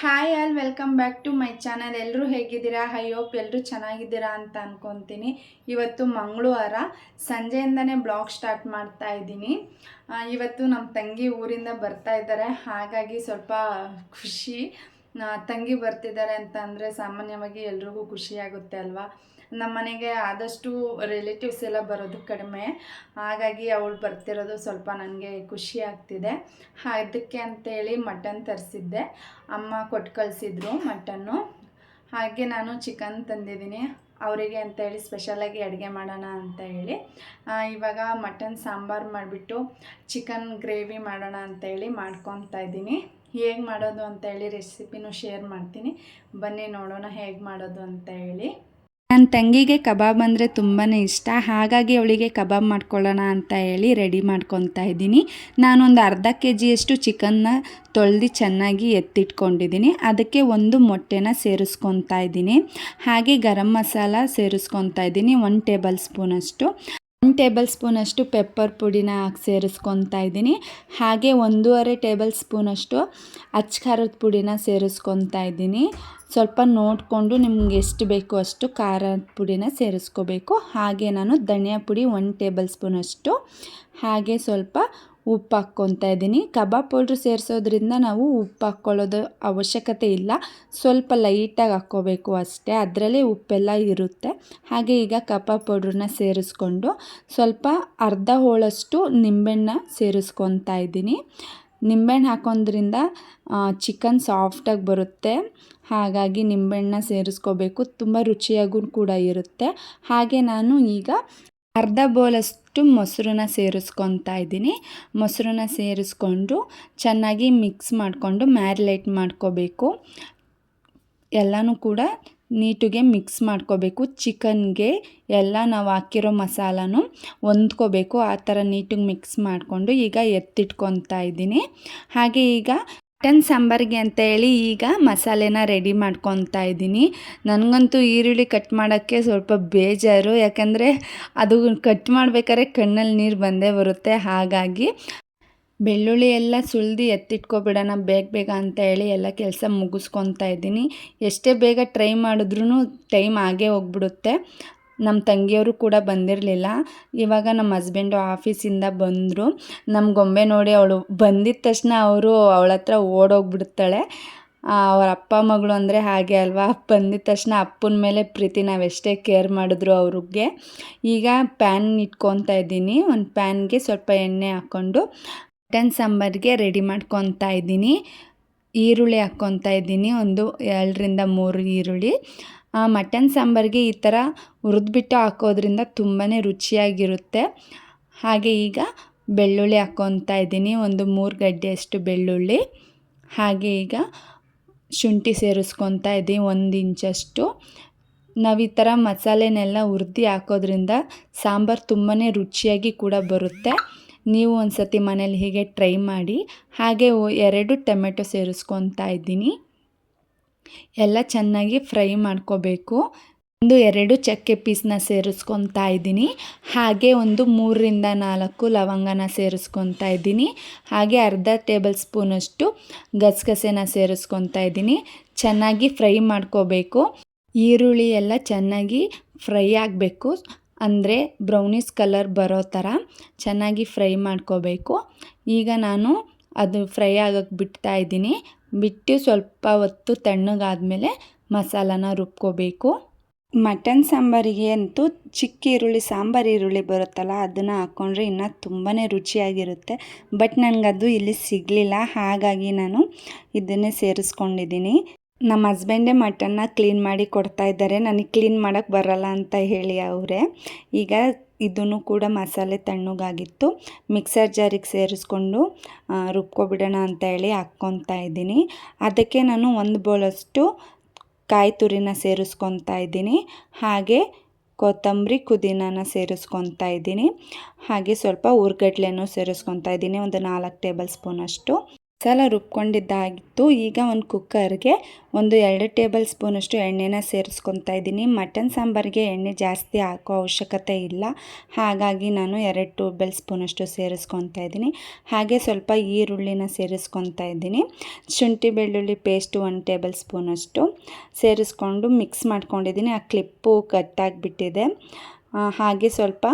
Hi all welcome back to my channel ಎಲ್ಲರೂ ಹೇಗಿದ್ದೀರಾ? I hope ಎಲ್ಲರೂ ಚೆನ್ನಾಗಿದ್ದೀರಾ ಅಂತ ಅಂದ್ಕೊತೀನಿ ಇವತ್ತು ಮಂಗಳವಾರ, ಸಂಜೆಯಿಂದನೇ ಬ್ಲಾಗ್ ಸ್ಟಾರ್ಟ್ ಮಾಡ್ತಾ ಇದ್ದೀನಿ. ಇವತ್ತು ನಮ್ಮ ತಂಗಿ ಊರಿಂದ ಬರ್ತಾ ಇದ್ದಾರೆ. ಹಾಗಾಗಿ ಸ್ವಲ್ಪ ಖುಷಿ. ತಂಗಿ ಬರ್ತಿದ್ದಾರೆ ಅಂತ ಅಂದರೆ ಸಾಮಾನ್ಯವಾಗಿ ಎಲ್ರಿಗೂ ಖುಷಿ ಆಗುತ್ತೆ ಅಲ್ವಾ? ನಮ್ಮ ಮನೆಗೆ ಆದಷ್ಟು ರಿಲೇಟಿವ್ಸ್ ಎಲ್ಲ ಬರೋದು ಕಡಿಮೆ. ಹಾಗಾಗಿ ಅವಳು ಬರ್ತಿರೋದು ಸ್ವಲ್ಪ ನನಗೆ ಖುಷಿ ಆಗ್ತಿದೆ. ಅದಕ್ಕೆ ಅಂತೇಳಿ ಮಟನ್ ತರಿಸಿದ್ದೆ. ಅಮ್ಮ ಕೊಟ್ಟು ಕಳಿಸಿದ್ರು ಮಟನ್ನು ಹಾಗೆ ನಾನು ಚಿಕನ್ ತಂದಿದ್ದೀನಿ. ಅವರಿಗೆ ಅಂತ ಹೇಳಿ ಸ್ಪೆಷಲಾಗಿ ಅಡುಗೆ ಮಾಡೋಣ ಅಂತ ಹೇಳಿ. ಇವಾಗ ಮಟನ್ ಸಾಂಬಾರು ಮಾಡಿಬಿಟ್ಟು ಚಿಕನ್ ಗ್ರೇವಿ ಮಾಡೋಣ ಅಂತೇಳಿ ಮಾಡ್ಕೊತಾ ಇದ್ದೀನಿ. ಹೇಗೆ ಮಾಡೋದು ಅಂತ ಹೇಳಿ ರೆಸಿಪಿನೂ ಶೇರ್ ಮಾಡ್ತೀನಿ. ಬನ್ನಿ ನೋಡೋಣ ಹೇಗೆ ಮಾಡೋದು ಅಂತ ಹೇಳಿ. ನನ್ನ ತಂಗಿಗೆ ಕಬಾಬ್ ಅಂದರೆ ತುಂಬಾ ಇಷ್ಟ. ಹಾಗಾಗಿ ಅವಳಿಗೆ ಕಬಾಬ್ ಮಾಡ್ಕೊಳ್ಳೋಣ ಅಂತ ಹೇಳಿ ರೆಡಿ ಮಾಡ್ಕೊತಾ ಇದ್ದೀನಿ. ನಾನೊಂದು ಅರ್ಧ ಕೆ ಜಿಯಷ್ಟು ಚಿಕನ್ನ ತೊಳೆದು ಚೆನ್ನಾಗಿ ಎತ್ತಿಟ್ಕೊಂಡಿದ್ದೀನಿ. ಅದಕ್ಕೆ ಒಂದು ಮೊಟ್ಟೆನ ಸೇರಿಸ್ಕೊತಾ ಇದ್ದೀನಿ. ಹಾಗೆ ಗರಂ ಮಸಾಲ ಸೇರಿಸ್ಕೊತಾ ಇದ್ದೀನಿ. ಒನ್ ಟೇಬಲ್ ಸ್ಪೂನಷ್ಟು ಒನ್ ಟೇಬಲ್ ಸ್ಪೂನಷ್ಟು ಪೆಪ್ಪರ್ ಪುಡಿನ ಹಾಕಿ ಸೇರಿಸ್ಕೊತಾ ಇದ್ದೀನಿ. ಹಾಗೆ ಒಂದೂವರೆ ಟೇಬಲ್ ಸ್ಪೂನಷ್ಟು ಅಚ್ಚ ಖಾರದ ಪುಡಿನ ಸೇರಿಸ್ಕೊತಾ ಇದ್ದೀನಿ. ಸ್ವಲ್ಪ ನೋಡಿಕೊಂಡು ನಿಮ್ಗೆ ಎಷ್ಟು ಬೇಕೋ ಅಷ್ಟು ಖಾರದ ಪುಡಿನ ಸೇರಿಸ್ಕೋಬೇಕು. ಹಾಗೆ ನಾನು ಧನಿಯಾ ಪುಡಿ ಒನ್ ಟೇಬಲ್ ಸ್ಪೂನಷ್ಟು ಹಾಗೆ ಸ್ವಲ್ಪ ಉಪ್ಪು ಹಾಕ್ಕೊತಾ ಇದ್ದೀನಿ. ಕಬಾಬ್ ಪೌಡ್ರ್ ಸೇರಿಸೋದ್ರಿಂದ ನಾವು ಉಪ್ಪು ಹಾಕ್ಕೊಳ್ಳೋದು ಅವಶ್ಯಕತೆ ಇಲ್ಲ. ಸ್ವಲ್ಪ ಲೈಟಾಗಿ ಹಾಕ್ಕೋಬೇಕು ಅಷ್ಟೇ. ಅದರಲ್ಲೇ ಉಪ್ಪೆಲ್ಲ ಇರುತ್ತೆ. ಹಾಗೆ ಈಗ ಕಬಾಬ್ ಪೌಡ್ರನ್ನ ಸೇರಿಸ್ಕೊಂಡು ಸ್ವಲ್ಪ ಅರ್ಧ ಹೋಳಷ್ಟು ನಿಂಬೆಹಣ್ಣ ಸೇರಿಸ್ಕೊತಾ ಇದ್ದೀನಿ. ನಿಂಬೆಹಣ್ಣು ಹಾಕೋದ್ರಿಂದ ಚಿಕನ್ ಸಾಫ್ಟಾಗಿ ಬರುತ್ತೆ. ಹಾಗಾಗಿ ನಿಂಬೆಹಣ್ಣ ಸೇರಿಸ್ಕೋಬೇಕು. ತುಂಬ ರುಚಿಯಾಗೂ ಕೂಡ ಇರುತ್ತೆ. ಹಾಗೆ ನಾನು ಈಗ ಅರ್ಧ ಬೌಲಷ್ಟು ಮೊಸರನ್ನ ಸೇರಿಸ್ಕೊತಾ ಇದ್ದೀನಿ. ಮೊಸರನ್ನ ಸೇರಿಸ್ಕೊಂಡು ಚೆನ್ನಾಗಿ ಮಿಕ್ಸ್ ಮಾಡಿಕೊಂಡು ಮ್ಯಾರಿನೇಟ್ ಮಾಡ್ಕೋಬೇಕು. ಎಲ್ಲನೂ ಕೂಡ ನೀಟಿಗೆ ಮಿಕ್ಸ್ ಮಾಡ್ಕೋಬೇಕು. ಚಿಕನ್ಗೆ ಎಲ್ಲ ನಾವು ಹಾಕಿರೋ ಮಸಾಲನೂ ಹೊಂದ್ಕೋಬೇಕು. ಆ ಥರ ನೀಟಿಗೆ ಮಿಕ್ಸ್ ಮಾಡಿಕೊಂಡು ಈಗ ಎತ್ತಿಟ್ಕೊತಾ ಇದ್ದೀನಿ. ಹಾಗೆ ಈಗ ಮಟನ್ ಸಾಂಬಾರಿಗೆ ಅಂತ ಹೇಳಿ ಈಗ ಮಸಾಲೆನ ರೆಡಿ ಮಾಡ್ಕೊತಾ ಇದ್ದೀನಿ. ನನಗಂತೂ ಈರುಳ್ಳಿ ಕಟ್ ಮಾಡೋಕ್ಕೆ ಸ್ವಲ್ಪ ಬೇಜಾರು. ಯಾಕಂದರೆ ಅದು ಕಟ್ ಮಾಡ್ಬೇಕಾದ್ರೆ ಕಣ್ಣಲ್ಲಿ ನೀರು ಬಂದೇ ಬರುತ್ತೆ. ಹಾಗಾಗಿ ಬೆಳ್ಳುಳ್ಳಿ ಎಲ್ಲ ಸುಲಿದು ಎತ್ತಿಟ್ಕೊಬಿಡೋಣ ಬೇಗ ಬೇಗ ಅಂತ ಹೇಳಿ ಎಲ್ಲ ಕೆಲಸ ಮುಗಿಸ್ಕೊತಾ ಇದ್ದೀನಿ. ಎಷ್ಟೇ ಬೇಗ ಟ್ರೈ ಮಾಡಿದ್ರೂ ಟೈಮ್ ಆಗೇ ಹೋಗ್ಬಿಡುತ್ತೆ. ನಮ್ಮ ತಂಗಿಯವರು ಕೂಡ ಬಂದಿರಲಿಲ್ಲ. ಇವಾಗ ನಮ್ಮ ಹಸ್ಬೆಂಡು ಆಫೀಸಿಂದ ಬಂದರು. ನಮ್ಮ ಗೊಂಬೆ ನೋಡಿ ಅವಳು ಬಂದಿದ್ದ ತಕ್ಷಣ ಅವರು ಅವಳ ಹತ್ರ ಓಡೋಗ್ಬಿಡ್ತಾಳೆ. ಅವ್ರ ಅಪ್ಪ ಮಗಳು ಅಂದರೆ ಹಾಗೆ ಅಲ್ವಾ? ಬಂದಿದ್ದ ತಕ್ಷಣ ಅಪ್ಪನ ಮೇಲೆ ಪ್ರೀತಿ ನಾವೆಷ್ಟೇ ಕೇರ್ ಮಾಡಿದ್ರು ಅವ್ರಿಗೆ. ಈಗ ಪ್ಯಾನ್ ಇಟ್ಕೊತಾ ಇದ್ದೀನಿ. ಒಂದು ಪ್ಯಾನ್ಗೆ ಸ್ವಲ್ಪ ಎಣ್ಣೆ ಹಾಕ್ಕೊಂಡು ಮಟನ್ ಸಾಂಬಾರಿಗೆ ರೆಡಿ ಮಾಡ್ಕೊತಾ ಇದ್ದೀನಿ. ಈರುಳ್ಳಿ ಹಾಕ್ಕೊತಾ ಇದ್ದೀನಿ. ಒಂದು ಎರಡರಿಂದ ಮೂರು ಈರುಳ್ಳಿ. ಮಟನ್ ಸಾಂಬಾರಿಗೆ ಈ ಥರ ಹುರಿದ್ಬಿಟ್ಟು ಹಾಕೋದ್ರಿಂದ ತುಂಬಾ ರುಚಿಯಾಗಿರುತ್ತೆ. ಹಾಗೆ ಈಗ ಬೆಳ್ಳುಳ್ಳಿ ಹಾಕ್ಕೊತಾ ಇದ್ದೀನಿ, ಒಂದು ಮೂರು ಗಡ್ಡೆಯಷ್ಟು ಬೆಳ್ಳುಳ್ಳಿ. ಹಾಗೆ ಈಗ ಶುಂಠಿ ಸೇರಿಸ್ಕೊತಾ ಇದ್ದೀನಿ, ಒಂದು ಇಂಚಷ್ಟು. ನಾವು ಈ ಥರ ಮಸಾಲೆನೆಲ್ಲ ಹುರಿದು ಹಾಕೋದ್ರಿಂದ ಸಾಂಬಾರು ತುಂಬಾ ರುಚಿಯಾಗಿ ಕೂಡ ಬರುತ್ತೆ. ನೀವು ಒಂದು ಸತಿ ಮನೇಲಿ ಹೀಗೆ ಟ್ರೈ ಮಾಡಿ. ಹಾಗೆ ಎರಡು ಟೊಮೆಟೊ ಸೇರಿಸ್ಕೊತಾ ಇದ್ದೀನಿ. ಎಲ್ಲ ಚೆನ್ನಾಗಿ ಫ್ರೈ ಮಾಡ್ಕೋಬೇಕು. ಒಂದು ಎರಡು ಚಕ್ಕೆ ಪೀಸ್ನ ಸೇರಿಸ್ಕೊತಾ ಇದ್ದೀನಿ. ಹಾಗೆ ಒಂದು ಮೂರರಿಂದ ನಾಲ್ಕು ಲವಂಗನ ಸೇರಿಸ್ಕೊತಾ ಇದ್ದೀನಿ. ಹಾಗೆ ಅರ್ಧ ಟೇಬಲ್ ಸ್ಪೂನಷ್ಟು ಗಸಗಸೆನ ಸೇರಿಸ್ಕೊತಾ ಇದ್ದೀನಿ. ಚೆನ್ನಾಗಿ ಫ್ರೈ ಮಾಡ್ಕೋಬೇಕು. ಈರುಳ್ಳಿ ಎಲ್ಲ ಚೆನ್ನಾಗಿ ಫ್ರೈ ಆಗಬೇಕು. ಅಂದರೆ ಬ್ರೌನಿಸ್ ಕಲರ್ ಬರೋ ಥರ ಚೆನ್ನಾಗಿ ಫ್ರೈ ಮಾಡ್ಕೋಬೇಕು. ಈಗ ನಾನು ಅದು ಫ್ರೈ ಆಗೋಕ್ಕೆ ಬಿಡ್ತಾ ಇದ್ದೀನಿ. ಬಿಟ್ಟು ಸ್ವಲ್ಪ ಹೊತ್ತು ತಣ್ಣಗಾದಮೇಲೆ ಮಸಾಲಾನ ರುಬ್ಕೋಬೇಕು. ಮಟನ್ ಸಾಂಬಾರಿಗೆ ಅಂತೂ ಚಿಕ್ಕ ಈರುಳ್ಳಿ, ಸಾಂಬಾರು ಈರುಳ್ಳಿ ಬರುತ್ತಲ್ಲ, ಅದನ್ನು ಹಾಕ್ಕೊಂಡ್ರೆ ಇನ್ನೂ ತುಂಬಾ ರುಚಿಯಾಗಿರುತ್ತೆ. ಬಟ್ ನನಗದು ಇಲ್ಲಿ ಸಿಗಲಿಲ್ಲ, ಹಾಗಾಗಿ ನಾನು ಇದನ್ನೇ ಸೇರಿಸ್ಕೊಂಡಿದ್ದೀನಿ. ನಮ್ಮ ಹಸ್ಬೆಂಡೇ ಮಟನ್ನ ಕ್ಲೀನ್ ಮಾಡಿ ಕೊಡ್ತಾ ಇದ್ದಾರೆ. ನನಗೆ ಕ್ಲೀನ್ ಮಾಡೋಕ್ಕೆ ಬರಲ್ಲ ಅಂತ ಹೇಳಿ ಅವರೇ. ಈಗ ಇದನ್ನು ಕೂಡ ಮಸಾಲೆ ತಣ್ಣಗಾಗಿತ್ತು. ಮಿಕ್ಸರ್ ಜಾರಿಗೆ ಸೇರಿಸ್ಕೊಂಡು ರುಬ್ಕೊಬಿಡೋಣ ಅಂತ ಹೇಳಿ ಹಾಕ್ಕೊತಾ ಇದ್ದೀನಿ. ಅದಕ್ಕೆ ನಾನು ಒಂದು ಬೌಲಷ್ಟು ಕಾಯಿ ತುರಿನ ಸೇರಿಸ್ಕೊತಾ ಇದ್ದೀನಿ. ಹಾಗೆ ಕೊತ್ತಂಬರಿ ಪುದೀನಾನ ಸೇರಿಸ್ಕೊತಾ ಇದ್ದೀನಿ. ಹಾಗೆ ಸ್ವಲ್ಪ ಉರ್ಗಡ್ಲೆನೂ ಸೇರಿಸ್ಕೊತಾ ಇದ್ದೀನಿ. ಒಂದು ನಾಲ್ಕು ಟೇಬಲ್ ಸ್ಪೂನಷ್ಟು. ಮಸಾಲ ರುಬ್ಕೊಂಡಿದ್ದಾಗಿತ್ತು. ಈಗ ಒಂದು ಕುಕ್ಕರ್ಗೆ ಒಂದು ಎರಡು ಟೇಬಲ್ ಸ್ಪೂನಷ್ಟು ಎಣ್ಣೆನ ಸೇರಿಸ್ಕೊತಾ ಇದ್ದೀನಿ. ಮಟನ್ ಸಾಂಬಾರಿಗೆ ಎಣ್ಣೆ ಜಾಸ್ತಿ ಹಾಕೋ ಅವಶ್ಯಕತೆ ಇಲ್ಲ. ಹಾಗಾಗಿ ನಾನು ಎರಡು ಟೇಬಲ್ ಸ್ಪೂನಷ್ಟು ಸೇರಿಸ್ಕೊತಾ ಇದ್ದೀನಿ. ಹಾಗೆ ಸ್ವಲ್ಪ ಈರುಳ್ಳಿನ ಸೇರಿಸ್ಕೊತಾ ಇದ್ದೀನಿ. ಶುಂಠಿ ಬೆಳ್ಳುಳ್ಳಿ ಪೇಸ್ಟು ಒಂದು ಟೇಬಲ್ ಸ್ಪೂನಷ್ಟು ಸೇರಿಸ್ಕೊಂಡು ಮಿಕ್ಸ್ ಮಾಡ್ಕೊಂಡಿದ್ದೀನಿ. ಆ ಕ್ಲಿಪ್ಪು ಕಟ್ಟಾಗಿಬಿಟ್ಟಿದೆ ಹಾಗೆ ಸ್ವಲ್ಪ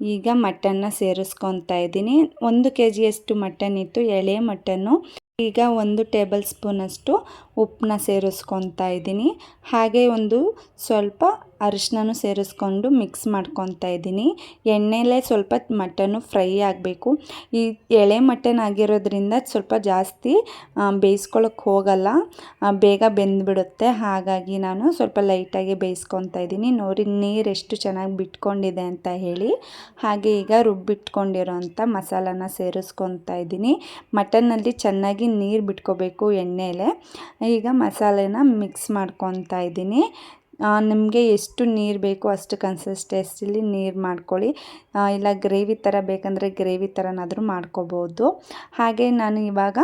ಈಗ ಮಟನ್ನ ಸೇರಿಸ್ಕೊತಾ ಇದ್ದೀನಿ. ಒಂದು ಕೆ ಜಿಯಷ್ಟು ಮಟನ್ ಇತ್ತು ಎಳೆ ಮಟನ್ನು ಈಗ ಒಂದು ಟೇಬಲ್ ಸ್ಪೂನಷ್ಟು ಉಪ್ಪನ್ನ ಸೇರಿಸ್ಕೊತಾ ಇದ್ದೀನಿ. ಹಾಗೆ ಒಂದು ಸ್ವಲ್ಪ ಅರಿಶಿನೂ ಸೇರಿಸ್ಕೊಂಡು ಮಿಕ್ಸ್ ಮಾಡ್ಕೊತಾ ಇದ್ದೀನಿ. ಎಣ್ಣೆಲೇ ಸ್ವಲ್ಪ ಮಟನ್ನು ಫ್ರೈ ಆಗಬೇಕು. ಈ ಎಳೆ ಮಟನ್ ಆಗಿರೋದ್ರಿಂದ ಸ್ವಲ್ಪ ಜಾಸ್ತಿ ಬೇಯಿಸ್ಕೊಳಕ್ಕೆ ಹೋಗಲ್ಲ. ಬೇಗ ಬೆಂದ್ಬಿಡುತ್ತೆ. ಹಾಗಾಗಿ ನಾನು ಸ್ವಲ್ಪ ಲೈಟಾಗಿ ಬೇಯಿಸ್ಕೊತಾ ಇದ್ದೀನಿ. ನೋಡಿ ನೀರು ಎಷ್ಟು ಚೆನ್ನಾಗಿ ಬಿಟ್ಕೊಂಡಿದೆ ಅಂತ ಹೇಳಿ. ಹಾಗೆ ಈಗ ರುಬ್ಬಿಟ್ಕೊಂಡಿರೋ ಅಂಥ ಮಸಾಲಾನ ಸೇರಿಸ್ಕೊತಾ ಇದ್ದೀನಿ. ಮಟನ್ನಲ್ಲಿ ಚೆನ್ನಾಗಿ ನೀರು ಬಿಟ್ಕೋಬೇಕು ಎಣ್ಣೆಲೆ. ಈಗ ಮಸಾಲೆನ ಮಿಕ್ಸ್ ಮಾಡ್ಕೊತಾ ಇದ್ದೀನಿ. ನಿಮಗೆ ಎಷ್ಟು ನೀರು ಬೇಕು ಅಷ್ಟು ಕನ್ಸಿಸ್ಟೆನ್ಸಿಲಿ ನೀರು ಮಾಡ್ಕೊಳ್ಳಿ. ಇಲ್ಲ ಗ್ರೇವಿ ಥರ ಬೇಕಂದರೆ ಗ್ರೇವಿ ಥರನಾದರೂ ಮಾಡ್ಕೋಬೋದು. ಹಾಗೆ ನಾನು ಇವಾಗ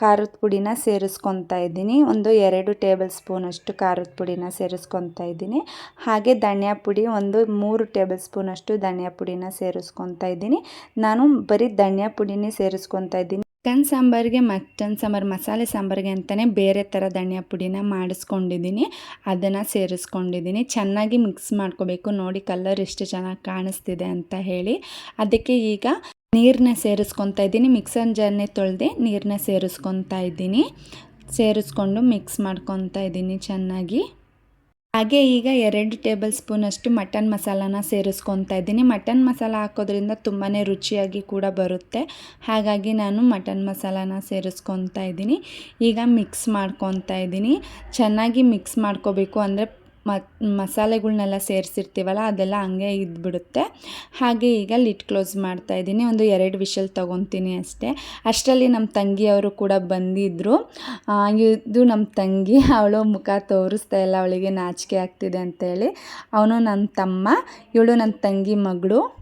ಖಾರದ ಪುಡಿನ ಸೇರಿಸ್ಕೊತಾ ಇದ್ದೀನಿ. ಒಂದು ಎರಡು ಟೇಬಲ್ ಸ್ಪೂನಷ್ಟು ಖಾರದ ಪುಡಿನ ಸೇರಿಸ್ಕೊತಾ ಇದ್ದೀನಿ. ಹಾಗೆ ಧನಿಯಾ ಪುಡಿ ಒಂದು ಮೂರು ಟೇಬಲ್ ಸ್ಪೂನಷ್ಟು ಧನಿಯಾ ಪುಡಿನ ಸೇರಿಸ್ಕೊತಾ ಇದ್ದೀನಿ. ನಾನು ಬರೀ ಧನಿಯಾ ಪುಡಿನೇ ಸೇರಿಸ್ಕೊತಾ ಇದ್ದೀನಿ. ಚಿಕನ್ ಸಾಂಬಾರಿಗೆ, ಮಟನ್ ಸಾಂಬಾರು, ಮಸಾಲೆ ಸಾಂಬಾರಿಗೆ ಅಂತಲೇ ಬೇರೆ ಥರ ಧನಿಯಾ ಪುಡಿನ ಮಾಡಿಸ್ಕೊಂಡಿದ್ದೀನಿ. ಅದನ್ನು ಸೇರಿಸ್ಕೊಂಡಿದ್ದೀನಿ. ಚೆನ್ನಾಗಿ ಮಿಕ್ಸ್ ಮಾಡ್ಕೋಬೇಕು. ನೋಡಿ ಕಲರ್ ಎಷ್ಟು ಚೆನ್ನಾಗಿ ಕಾಣಿಸ್ತಿದೆ ಅಂತ ಹೇಳಿ. ಅದಕ್ಕೆ ಈಗ ನೀರನ್ನ ಸೇರಿಸ್ಕೊತಾ ಇದ್ದೀನಿ. ಮಿಕ್ಸರ್ ಜಾರ್ನೇ ತೊಳೆದೆ ನೀರನ್ನ ಸೇರಿಸ್ಕೊತಾ ಇದ್ದೀನಿ. ಸೇರಿಸ್ಕೊಂಡು ಮಿಕ್ಸ್ ಮಾಡ್ಕೊತಾ ಇದ್ದೀನಿ ಚೆನ್ನಾಗಿ. ಹಾಗೆ ಈಗ ಎರಡು ಟೇಬಲ್ ಸ್ಪೂನಷ್ಟು ಮಟನ್ ಮಸಾಲಾನ ಸೇರಿಸ್ಕೊತಾ ಇದ್ದೀನಿ. ಮಟನ್ ಮಸಾಲ ಹಾಕೋದ್ರಿಂದ ತುಂಬಾ ರುಚಿಯಾಗಿ ಕೂಡ ಬರುತ್ತೆ. ಹಾಗಾಗಿ ನಾನು ಮಟನ್ ಮಸಾಲಾನ ಸೇರಿಸ್ಕೊತಾ ಇದ್ದೀನಿ. ಈಗ ಮಿಕ್ಸ್ ಮಾಡ್ಕೊತಾ ಇದ್ದೀನಿ. ಚೆನ್ನಾಗಿ ಮಿಕ್ಸ್ ಮಾಡ್ಕೋಬೇಕು ಅಂದರೆ ಮಸಾಲೆಗಳ್ನೆಲ್ಲ ಸೇರಿಸಿರ್ತೀವಲ್ಲ ಅದೆಲ್ಲ ಹಂಗೆ ಇದ್ಬಿಡುತ್ತೆ. ಹಾಗೆ ಈಗ ಲಿಟ್ ಕ್ಲೋಸ್ ಮಾಡ್ತಾ ಇದ್ದೀನಿ. ಒಂದು ಎರಡು ವಿಷಲ್ ತೊಗೊತೀನಿ ಅಷ್ಟೇ. ಅಷ್ಟರಲ್ಲಿ ನಮ್ಮ ತಂಗಿಯವರು ಕೂಡ ಬಂದಿದ್ದರು ಇದು ನಮ್ಮ ತಂಗಿ. ಅವಳು ಮುಖ ತೋರಿಸ್ತಾ ಇಲ್ಲ. ಅವಳಿಗೆ ನಾಚಿಕೆ ಆಗ್ತಿದೆ ಅಂತೇಳಿ. ಅವನು ನನ್ನ ತಮ್ಮ. ಇವಳು ನನ್ನ ತಂಗಿ ಮಗಳು.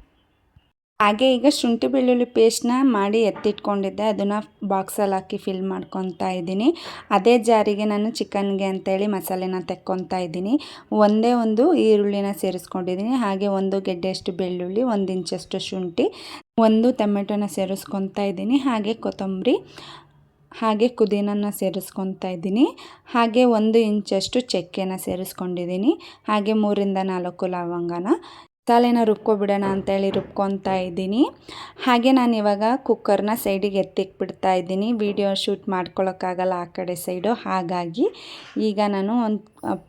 ಹಾಗೆ ಈಗ ಶುಂಠಿ ಬೆಳ್ಳುಳ್ಳಿ ಪೇಸ್ಟ್ನ ಮಾಡಿ ಎತ್ತಿಟ್ಕೊಂಡಿದ್ದೆ. ಅದನ್ನು ಬಾಕ್ಸಲ್ಲಿ ಹಾಕಿ ಫಿಲ್ ಮಾಡ್ಕೊತಾ ಇದ್ದೀನಿ. ಅದೇ ಜಾರಿಗೆ ನಾನು ಚಿಕನ್ಗೆ ಅಂತೇಳಿ ಮಸಾಲೆನ ತೆಕ್ಕೊತಾ ಇದ್ದೀನಿ. ಒಂದೇ ಒಂದು ಈರುಳ್ಳಿನ ಸೇರಿಸ್ಕೊಂಡಿದ್ದೀನಿ. ಹಾಗೆ ಒಂದು ಗೆಡ್ಡೆಯಷ್ಟು ಬೆಳ್ಳುಳ್ಳಿ, ಒಂದು ಇಂಚಷ್ಟು ಶುಂಠಿ, ಒಂದು ಟೊಮೆಟೊನ ಸೇರಿಸ್ಕೊತಾ ಇದ್ದೀನಿ. ಹಾಗೆ ಕೊತ್ತಂಬರಿ, ಹಾಗೆ ಕುದಿನನ್ನು ಸೇರಿಸ್ಕೊತಾ ಇದ್ದೀನಿ. ಹಾಗೆ ಒಂದು ಇಂಚಷ್ಟು ಚಕ್ಕೆನ ಸೇರಿಸ್ಕೊಂಡಿದ್ದೀನಿ. ಹಾಗೆ ಮೂರಿಂದ ನಾಲ್ಕು ಲವಂಗನ. ಮಸಾಲೆನ ರುಬ್ಕೊಬಿಡೋಣ ಅಂತೇಳಿ ರುಬ್ಕೊತಾ ಇದ್ದೀನಿ. ಹಾಗೆ ನಾನು ಇವಾಗ ಕುಕ್ಕರ್ನ ಸೈಡಿಗೆ ಎತ್ತಿಕ್ಬಿಡ್ತಾ ಇದ್ದೀನಿ. ವಿಡಿಯೋ ಶೂಟ್ ಮಾಡ್ಕೊಳ್ಳೋಕ್ಕಾಗಲ್ಲ ಆ ಕಡೆ ಸೈಡು. ಹಾಗಾಗಿ ಈಗ ನಾನು ಒಂದು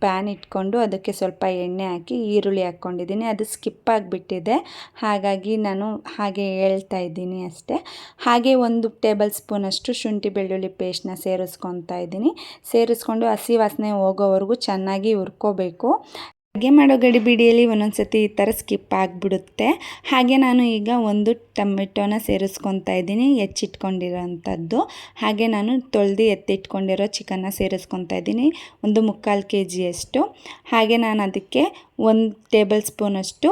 ಪ್ಯಾನ್ ಇಟ್ಕೊಂಡು ಅದಕ್ಕೆ ಸ್ವಲ್ಪ ಎಣ್ಣೆ ಹಾಕಿ ಈರುಳ್ಳಿ ಹಾಕ್ಕೊಂಡಿದ್ದೀನಿ. ಅದು ಸ್ಕಿಪ್ ಆಗಿಬಿಟ್ಟಿದೆ. ಹಾಗಾಗಿ ನಾನು ಹಾಗೆ ಹೇಳ್ತಾ ಇದ್ದೀನಿ ಅಷ್ಟೇ. ಹಾಗೆ ಒಂದು ಟೇಬಲ್ ಸ್ಪೂನಷ್ಟು ಶುಂಠಿ ಬೆಳ್ಳುಳ್ಳಿ ಪೇಸ್ಟ್ನ ಸೇರಿಸ್ಕೊತಾ ಇದ್ದೀನಿ. ಸೇರಿಸ್ಕೊಂಡು ಹಸಿ ವಾಸನೆ ಹೋಗೋವರೆಗೂ ಚೆನ್ನಾಗಿ ಹುರ್ಕೋಬೇಕು. ಅಡುಗೆ ಮಾಡೋ ಗಡಿಬಿಡಿಯಲ್ಲಿ ಒಂದೊಂದು ಸತಿ ಈ ಥರ ಸ್ಕಿಪ್ ಆಗಿಬಿಡುತ್ತೆ. ಹಾಗೆ ನಾನು ಈಗ ಒಂದು ಟೊಮೆಟೊನ ಸೇರಿಸ್ಕೊತಾ ಇದ್ದೀನಿ, ಹೆಚ್ಚಿಟ್ಕೊಂಡಿರೋಂಥದ್ದು. ಹಾಗೆ ನಾನು ತೊಳೆದು ಎತ್ತಿಟ್ಕೊಂಡಿರೋ ಚಿಕನ್ನ ಸೇರಿಸ್ಕೊತಾ ಇದ್ದೀನಿ, ಒಂದು ಮುಕ್ಕಾಲು ಕೆ ಜಿಯಷ್ಟು ಹಾಗೆ ನಾನು ಅದಕ್ಕೆ ಒಂದು ಟೇಬಲ್ ಸ್ಪೂನಷ್ಟು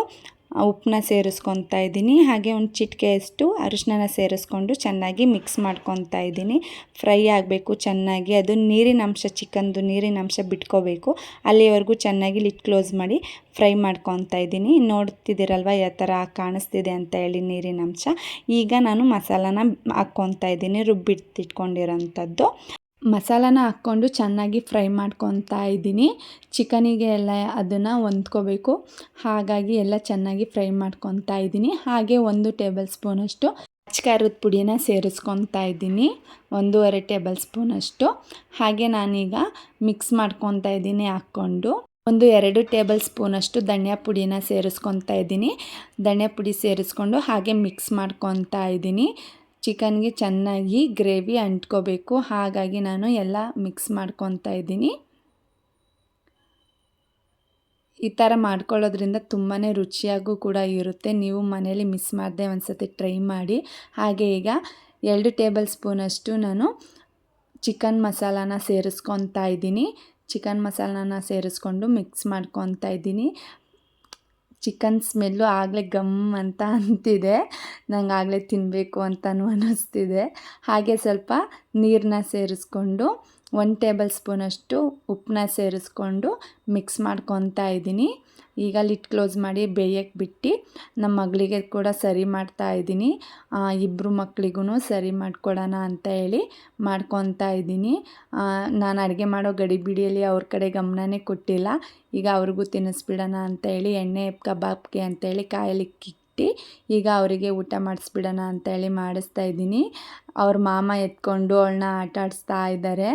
ಉಪ್ಪನ್ನ ಸೇರಿಸ್ಕೊತಾ ಇದ್ದೀನಿ. ಹಾಗೆ ಒಂದು ಚಿಟಿಕೆಯಷ್ಟು ಅರಿಶಿನ ಸೇರಿಸ್ಕೊಂಡು ಚೆನ್ನಾಗಿ ಮಿಕ್ಸ್ ಮಾಡ್ಕೊತಾ ಇದ್ದೀನಿ. ಫ್ರೈ ಆಗಬೇಕು ಚೆನ್ನಾಗಿ. ಅದು ನೀರಿನ ಅಂಶ, ಚಿಕನ್ದು ನೀರಿನ ಅಂಶ ಬಿಟ್ಕೋಬೇಕು. ಅಲ್ಲಿವರೆಗೂ ಚೆನ್ನಾಗಿ ಲಿಟ್ ಕ್ಲೋಸ್ ಮಾಡಿ ಫ್ರೈ ಮಾಡ್ಕೊತಾ ಇದ್ದೀನಿ. ನೋಡ್ತಿದ್ದೀರಲ್ವ ಯಾವ ಥರ ಕಾಣಿಸ್ತಿದೆ ಅಂತ ಹೇಳಿ ನೀರಿನ ಅಂಶ. ಈಗ ನಾನು ಮಸಾಲಾನ ಹಾಕ್ಕೊತಾ ಇದ್ದೀನಿ ರುಬ್ಬಿಟ್ಟಿಟ್ಕೊಂಡಿರೋಂಥದ್ದು ಮಸಾಲಾನ ಹಾಕ್ಕೊಂಡು ಚೆನ್ನಾಗಿ ಫ್ರೈ ಮಾಡ್ಕೊತಾ ಇದ್ದೀನಿ. ಚಿಕನಿಗೆ ಎಲ್ಲ ಅದನ್ನು ಹೊಂದ್ಕೋಬೇಕು. ಹಾಗಾಗಿ ಎಲ್ಲ ಚೆನ್ನಾಗಿ ಫ್ರೈ ಮಾಡ್ಕೊತಾ ಇದ್ದೀನಿ. ಹಾಗೆ ಒಂದು ಟೇಬಲ್ ಸ್ಪೂನಷ್ಟು ಖಾರದ ಪುಡಿನ ಸೇರಿಸ್ಕೊತಾ ಇದ್ದೀನಿ. ಒಂದೂವರೆ ಟೇಬಲ್ ಸ್ಪೂನಷ್ಟು. ಹಾಗೆ ನಾನೀಗ ಮಿಕ್ಸ್ ಮಾಡ್ಕೊತಾ ಇದ್ದೀನಿ ಹಾಕ್ಕೊಂಡು. ಒಂದು ಎರಡು ಟೇಬಲ್ ಸ್ಪೂನಷ್ಟು ಧನಿಯಾ ಪುಡಿನ ಸೇರಿಸ್ಕೊತಾ ಇದ್ದೀನಿ. ಧನಿಯಾ ಪುಡಿ ಸೇರಿಸ್ಕೊಂಡು ಹಾಗೆ ಮಿಕ್ಸ್ ಮಾಡ್ಕೊತಾ ಇದ್ದೀನಿ. ಚಿಕನ್ಗೆ ಚೆನ್ನಾಗಿ ಗ್ರೇವಿ ಅಂಟ್ಕೋಬೇಕು. ಹಾಗಾಗಿ ನಾನು ಎಲ್ಲ ಮಿಕ್ಸ್ ಮಾಡ್ಕೊತಾ ಇದ್ದೀನಿ. ಈ ಥರ ಮಾಡ್ಕೊಳ್ಳೋದ್ರಿಂದ ತುಂಬಾ ರುಚಿಯಾಗೂ ಕೂಡ ಇರುತ್ತೆ. ನೀವು ಮನೇಲಿ ಮಿಸ್ ಮಾಡದೆ ಒಂದು ಟ್ರೈ ಮಾಡಿ. ಹಾಗೆ ಈಗ ಎರಡು ಟೇಬಲ್ ಸ್ಪೂನಷ್ಟು ನಾನು ಚಿಕನ್ ಮಸಾಲಾನ ಸೇರಿಸ್ಕೊತಾ ಇದ್ದೀನಿ. ಚಿಕನ್ ಮಸಾಲಾನ ಸೇರಿಸ್ಕೊಂಡು ಮಿಕ್ಸ್ ಮಾಡ್ಕೊತಾ ಇದ್ದೀನಿ. ಚಿಕನ್ ಸ್ಮೆಲ್ಲು ಆಗಲೇ ಗಮ್ ಅಂತ ಅಂತಿದೆ. ನಂಗೆ ಆಗಲೇ ತಿನ್ನಬೇಕು ಅಂತಲೂ ಅನ್ನಿಸ್ತಿದೆ ಹಾಗೆ ಸ್ವಲ್ಪ ನೀರನ್ನ ಸೇರಿಸ್ಕೊಂಡು ಒನ್ ಟೇಬಲ್ ಸ್ಪೂನಷ್ಟು ಉಪ್ಪನ್ನ ಸೇರಿಸ್ಕೊಂಡು ಮಿಕ್ಸ್ ಮಾಡ್ಕೊತಾ ಇದ್ದೀನಿ. ಈಗ ಲಿಟ್ ಕ್ಲೋಸ್ ಮಾಡಿ ಬೇಯಕ್ಕೆ ಬಿಟ್ಟು ನಮ್ಮ ಮಗಳಿಗೆ ಕೂಡ ಸರಿ ಮಾಡ್ತಾ ಇದ್ದೀನಿ. ಇಬ್ಬರು ಮಕ್ಕಳಿಗೂ ಸರಿ ಮಾಡ್ಕೊಡೋಣ ಅಂತ ಹೇಳಿ ಮಾಡ್ಕೊತಾ ಇದ್ದೀನಿ. ನಾನು ಅಡುಗೆ ಮಾಡೋ ಗಡಿಬಿಡಿಯಲ್ಲಿ ಅವ್ರ ಕಡೆ ಗಮನನೇ ಕೊಟ್ಟಿಲ್ಲ. ಈಗ ಅವ್ರಿಗೂ ತಿನ್ನಿಸ್ಬಿಡೋಣ ಅಂತ ಹೇಳಿ ಎಣ್ಣೆ, ಕಬಾಬ್ಗೆ ಅಂತೇಳಿ ಕಾಯಲಿಕ್ಕೆ ಈಗ ಅವರಿಗೆ ಊಟ ಮಾಡಿಸ್ಬಿಡೋಣ ಅಂತ ಹೇಳಿ ಮಾಡಿಸ್ತಾ ಇದ್ದೀನಿ. ಅವ್ರ ಮಾಮ ಎತ್ಕೊಂಡು ಅವಳನ್ನ ಆಟ ಆಡಿಸ್ತಾ ಇದ್ದಾರೆ.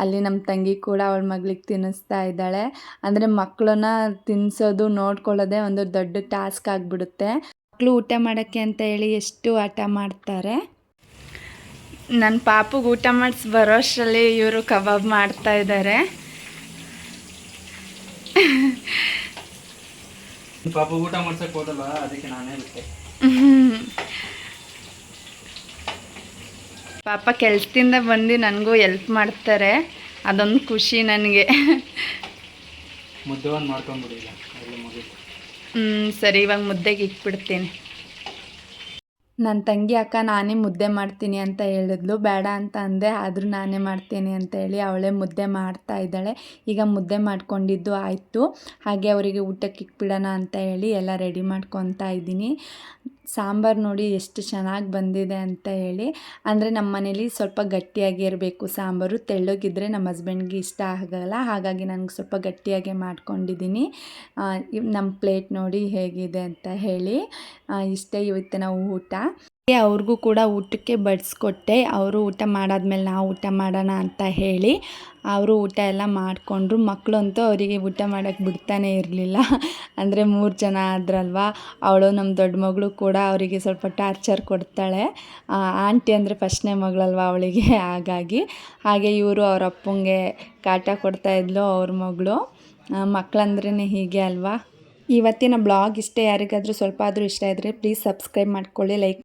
ಅಲ್ಲಿ ನಮ್ಮ ತಂಗಿ ಕೂಡ ಅವಳ ಮಗಳಿಗೆ ತಿನ್ನಿಸ್ತಾ ಇದ್ದಾಳೆ. ಅಂದರೆ ಮಕ್ಕಳನ್ನ ತಿನ್ನಿಸೋದು ನೋಡ್ಕೊಳ್ಳೋದೇ ಒಂದು ದೊಡ್ಡ ಟಾಸ್ಕ್ ಆಗಿಬಿಡುತ್ತೆ. ಮಕ್ಕಳು ಊಟ ಮಾಡೋಕ್ಕೆ ಅಂತ ಹೇಳಿ ಎಷ್ಟು ಆಟ ಮಾಡ್ತಾರೆ? ನನ್ನ ಪಾಪಗೆ ಊಟ ಮಾಡಿಸಿ ಬರೋ ಅಷ್ಟರಲ್ಲಿ ಇವರು ಕಬಾಬ್ ಮಾಡ್ತಾ ಇದ್ದಾರೆ. ಪಾಪ ಊಟ ಮಾಡ್ಸಕ್ ಹೋದಲ್ಲ ಅದಕ್ಕೆ ನಾನೇ ಬಿಟ್ಟೆ. ಪಾಪ ಕೆಲ್ಸದಿಂದ ಬಂದು ನನಗೂ ಎಲ್ಪ್ ಮಾಡ್ತಾರೆ. ಅದೊಂದು ಖುಷಿ ನನಗೆ. ಮುದ್ದೆ ಒಂದು ಮಾಡ್ಕೊಂಡ್ಬಿಡಿಲ್ಲ ಅಲ್ಲಿ ಹ್ಞೂ ಸರಿ ಇವಾಗ ಮುದ್ದೆಗೆ ಇಟ್ಬಿಡ್ತೀನಿ. ನನ್ನ ತಂಗಿ ಅಕ್ಕ ನಾನೇ ಮುದ್ದೆ ಮಾಡ್ತೀನಿ ಅಂತ ಹೇಳಿದ್ಲು. ಬೇಡ ಅಂತ ಅಂದೆ. ಆದರೂ ನಾನೇ ಮಾಡ್ತೀನಿ ಅಂತ ಹೇಳಿ ಅವಳೇ ಮುದ್ದೆ ಮಾಡ್ತಾ ಇದ್ದಾಳೆ. ಈಗ ಮುದ್ದೆ ಮಾಡ್ಕೊಂಡಿದ್ದು ಆಯಿತು. ಹಾಗೆ ಅವರಿಗೆ ಊಟಕ್ಕೆ ಇಕ್ಬಿಡೋಣ ಅಂತ ಹೇಳಿ ಎಲ್ಲ ರೆಡಿ ಮಾಡ್ಕೊತಾ ಇದ್ದೀನಿ. ಸಾಂಬಾರು ನೋಡಿ ಎಷ್ಟು ಚೆನ್ನಾಗಿ ಬಂದಿದೆ ಅಂತ ಹೇಳಿ. ಅಂದರೆ ನಮ್ಮ ಮನೇಲಿ ಸ್ವಲ್ಪ ಗಟ್ಟಿಯಾಗಿ ಇರಬೇಕು ಸಾಂಬಾರು. ತೆಳ್ಳಗಿದ್ರೆ ನಮ್ಮ ಹಸ್ಬೆಂಡ್ಗೆ ಇಷ್ಟ ಆಗಲ್ಲ. ಹಾಗಾಗಿ ನನಗೆ ಸ್ವಲ್ಪ ಗಟ್ಟಿಯಾಗೆ ಮಾಡ್ಕೊಂಡಿದ್ದೀನಿ. ನಮ್ಮ ಪ್ಲೇಟ್ ನೋಡಿ ಹೇಗಿದೆ ಅಂತ ಹೇಳಿ. ಇಷ್ಟೇ ಇವತ್ತಿನ ಊಟ. ಅವ್ರಿಗೂ ಕೂಡ ಊಟಕ್ಕೆ ಬಡಿಸ್ಕೊಟ್ಟೆ. ಅವರು ಊಟ ಮಾಡಾದ್ಮೇಲೆ ನಾವು ಊಟ ಮಾಡೋಣ ಅಂತ ಹೇಳಿ ಅವರು ಊಟ ಎಲ್ಲ ಮಾಡಿಕೊಂಡ್ರು. ಮಕ್ಕಳಂತೂ ಅವರಿಗೆ ಊಟ ಮಾಡೋಕ್ಕೆ ಬಿಡ್ತಾನೆ ಇರಲಿಲ್ಲ. ಅಂದರೆ ಮೂರು ಜನ ಆದ್ರಲ್ವ? ಅವಳು ನಮ್ಮ ದೊಡ್ಡ ಮಗಳು ಕೂಡ ಅವರಿಗೆ ಸ್ವಲ್ಪ ಟಾರ್ಚರ್ ಕೊಡ್ತಾಳೆ. ಆಂಟಿ ಅಂದರೆ ಫಸ್ಟ್ನೇ ಮಗಳಲ್ವ ಅವಳಿಗೆ? ಹಾಗಾಗಿ. ಹಾಗೆ ಇವರು ಅವ್ರ ಅಪ್ಪಂಗೆ ಕಾಟ ಕೊಡ್ತಾ ಕೊಡ್ತಾಯಿದ್ಲು ಅವ್ರ ಮಗಳು. ಮಕ್ಕಳಂದ್ರೇ ಹೀಗೆ ಅಲ್ವಾ? ಇವತ್ತಿನ ಬ್ಲಾಗ್ ಇಷ್ಟೇ ಯಾರಿಗಾದರೂ ಸ್ವಲ್ಪ ಆದರೂ ಇಷ್ಟ ಇದ್ದರೆ ಪ್ಲೀಸ್ ಸಬ್ಸ್ಕ್ರೈಬ್ ಮಾಡ್ಕೊಳ್ಳಿ ಲೈಕ್